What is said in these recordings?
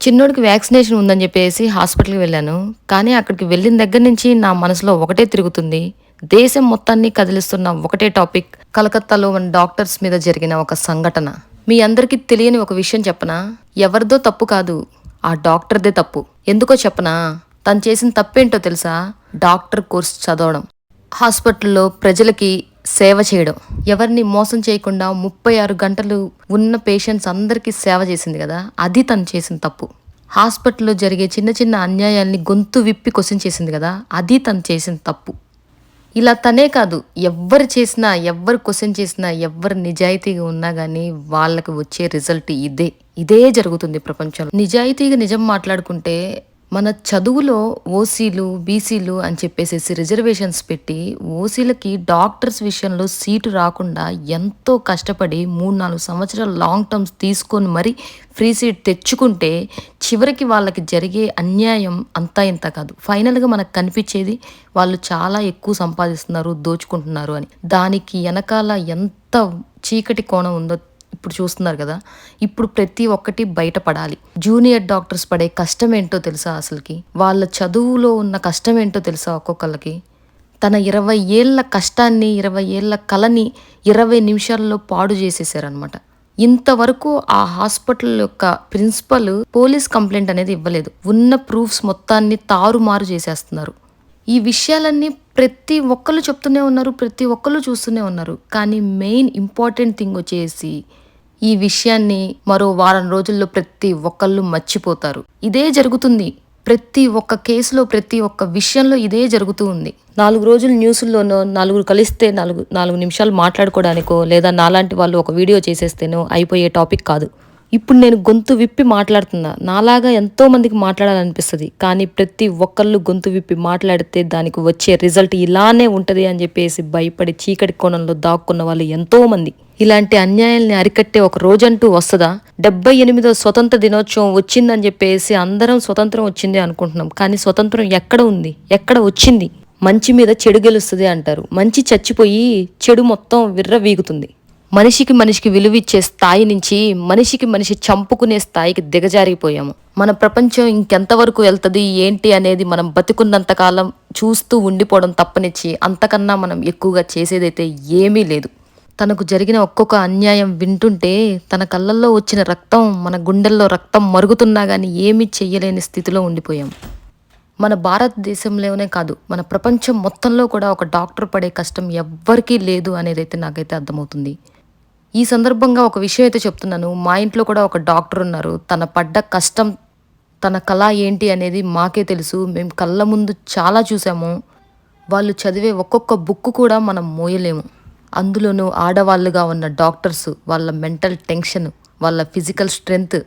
చిన్నోడికి వ్యాక్సినేషన్ ఉందని చెప్పేసి హాస్పిటల్కి వెళ్ళాను. కానీ అక్కడికి వెళ్ళిన దగ్గర నుంచి నా మనసులో ఒకటే తిరుగుతుంది. దేశం మొత్తాన్ని కదిలిస్తున్న ఒకటే టాపిక్ కలకత్తాలో మన డాక్టర్స్ మీద జరిగిన ఒక సంఘటన. మీ అందరికీ తెలియని ఒక విషయం చెప్పనా? ఎవరిదో తప్పు కాదు ఆ డాక్టర్దే తప్పు. ఎందుకో చెప్పనా? తను చేసిన తప్పేంటో తెలుసా? డాక్టర్ కోర్స్ చదవడం. హాస్పిటల్లో ప్రజలకి సేవ చేయడం. ఎవరిని మోసం చేయకుండా ముప్పై ఆరు గంటలు ఉన్న పేషెంట్స్ అందరికీ సేవ చేసింది కదా అది తను చేసిన తప్పు. హాస్పిటల్లో జరిగే చిన్న చిన్న అన్యాయాల్ని గొంతు విప్పి క్వశ్చన్ చేసింది కదా అది తను చేసిన తప్పు. ఇలా తనే కాదు ఎవ్వరు చేసినా ఎవ్వరు క్వశ్చన్ చేసినా ఎవ్వరు నిజాయితీగా ఉన్నా కానీ వాళ్ళకి వచ్చే రిజల్ట్ ఇదే. ఇదే జరుగుతుంది ప్రపంచంలో. నిజాయితీగా నిజం మాట్లాడుకుంటే మన చదువులో ఓసీలు బీసీలు అని చెప్పేసేసి రిజర్వేషన్స్ పెట్టి ఓసీలకి డాక్టర్స్ విషయంలో సీటు రాకుండా ఎంతో కష్టపడి మూడు నాలుగు సంవత్సరాలు లాంగ్ టర్మ్స్ తీసుకొని మరీ ఫ్రీ సీట్ తెచ్చుకుంటే చివరికి వాళ్ళకి జరిగే అన్యాయం అంతా ఇంత కాదు. ఫైనల్గా మనకు కనిపించేది వాళ్ళు చాలా ఎక్కువ సంపాదిస్తున్నారు దోచుకుంటున్నారు అని. దానికి వెనకాల ఎంత చీకటి కోణం ఉందో ఇప్పుడు చూస్తున్నారు కదా ఇప్పుడు ప్రతి ఒక్కటి బయటపడాలి. జూనియర్ డాక్టర్స్ పడే కష్టం ఏంటో తెలుసా అసలుకి? వాళ్ళ చదువులో ఉన్న కష్టం ఏంటో తెలుసా ఒక్కొక్కళ్ళకి? తన ఇరవై ఏళ్ళ కష్టాన్ని ఇరవై ఏళ్ళ కళని ఇరవై నిమిషాల్లో పాడు చేసేసారనమాట ఇంతవరకు ఆ హాస్పిటల్ యొక్క ప్రిన్సిపల్ పోలీస్ కంప్లైంట్ అనేది ఇవ్వలేదు. ఉన్న ప్రూఫ్స్ మొత్తాన్ని తారుమారు చేసేస్తున్నారు. ఈ విషయాలన్నీ ప్రతి ఒక్కళ్ళు చెప్తూనే ఉన్నారు ప్రతి ఒక్కళ్ళు చూస్తూనే ఉన్నారు. కానీ మెయిన్ ఇంపార్టెంట్ థింగ్ వచ్చేసి ఈ విషయాన్ని మరో వారం రోజుల్లో ప్రతి ఒక్కళ్ళు మర్చిపోతారు. ఇదే జరుగుతుంది. ప్రతి ఒక్క కేసులో ప్రతి ఒక్క విషయంలో ఇదే జరుగుతూ ఉంది. నాలుగు రోజులు న్యూస్లోనో నలుగురు కలిస్తే నాలుగు నాలుగు నిమిషాలు మాట్లాడుకోవడానికో లేదా నాలాంటి వాళ్ళు ఒక వీడియో చేసేస్తేనో అయిపోయే టాపిక్ కాదు. ఇప్పుడు నేను గొంతు విప్పి మాట్లాడుతున్నా. నాలాగా ఎంతోమందికి మాట్లాడాలనిపిస్తుంది. కానీ ప్రతి ఒక్కళ్ళు గొంతు విప్పి మాట్లాడితే దానికి వచ్చే రిజల్ట్ ఇలానే ఉంటుంది అని చెప్పేసి భయపడి చీకటి కోణంలో దాక్కున్న వాళ్ళు ఎంతోమంది ఇలాంటి అన్యాయాల్ని అరికట్టే ఒక రోజంటూ వస్తుందా? డెబ్బై ఎనిమిదో స్వతంత్ర దినోత్సవం వచ్చిందని చెప్పేసి అందరం స్వతంత్రం వచ్చింది అనుకుంటున్నాం. కానీ స్వతంత్రం ఎక్కడ ఉంది? ఎక్కడ వచ్చింది? మంచి మీద చెడు గెలుస్తుంది అంటారు. మంచి చచ్చిపోయి చెడు మొత్తం విర్ర వీగుతుంది మనిషికి మనిషికి విలువిచ్చే స్థాయి నుంచి మనిషికి మనిషి చంపుకునే స్థాయికి దిగజారిపోయాము. మన ప్రపంచం ఇంకెంతవరకు వెళ్తుంది ఏంటి అనేది మనం బతికున్నంతకాలం చూస్తూ ఉండిపోవడం తప్పనిచ్చి అంతకన్నా మనం ఎక్కువగా చేసేదైతే ఏమీ లేదు. తనకు జరిగిన ఒక్కొక్క అన్యాయం వింటుంటే తన కళ్ళల్లో వచ్చిన రక్తం మన గుండెల్లో రక్తం మరుగుతున్నా కానీ ఏమీ చెయ్యలేని స్థితిలో ఉండిపోయాం. మన భారతదేశంలోనే కాదు మన ప్రపంచం మొత్తంలో కూడా ఒక డాక్టర్ పడే కష్టం ఎవ్వరికీ లేదు అనేది అయితే నాకైతే అర్థమవుతుంది. ఈ సందర్భంగా ఒక విషయం అయితే చెప్తున్నాను. మా ఇంట్లో కూడా ఒక డాక్టర్ ఉన్నారు. తన పడ్డ కష్టం తన కళ ఏంటి అనేది మాకే తెలుసు. మేము కళ్ళ ముందు చాలా చూసాము. వాళ్ళు చదివే ఒక్కొక్క బుక్ కూడా మనం మోయలేము. అందులోనూ ఆడవాళ్ళుగా ఉన్న డాక్టర్స్ వాళ్ళ మెంటల్ టెన్షన్ వాళ్ళ ఫిజికల్ స్ట్రెంగ్త్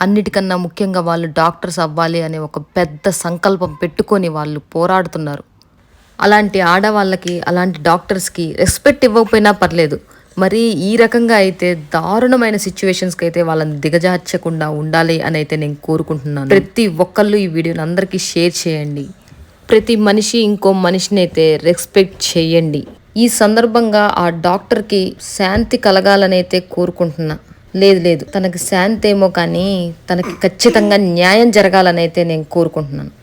అన్నిటికన్నా ముఖ్యంగా వాళ్ళు డాక్టర్స్ అవ్వాలి అనే ఒక పెద్ద సంకల్పం పెట్టుకొని వాళ్ళు పోరాడుతున్నారు. అలాంటి ఆడవాళ్ళకి అలాంటి డాక్టర్స్కి రెస్పెక్ట్ ఇవ్వకపోయినా పర్లేదు. మరి ఈ రకంగా అయితే దారుణమైన సిచ్యువేషన్స్కి అయితే వాళ్ళని దిగజార్చకుండా ఉండాలి అని అయితే నేను కోరుకుంటున్నాను. ప్రతి ఒక్కళ్ళు ఈ వీడియోని అందరికీ షేర్ చేయండి. ప్రతి మనిషి ఇంకో మనిషిని అయితే రెస్పెక్ట్ చేయండి. ఈ సందర్భంగా ఆ డాక్టర్కి శాంతి కలగాలని అయితే కోరుకుంటున్నా. లేదు లేదు. తనకి శాంతి ఏమో కానీ తనకి ఖచ్చితంగా న్యాయం జరగాలని అయితే నేను కోరుకుంటున్నాను.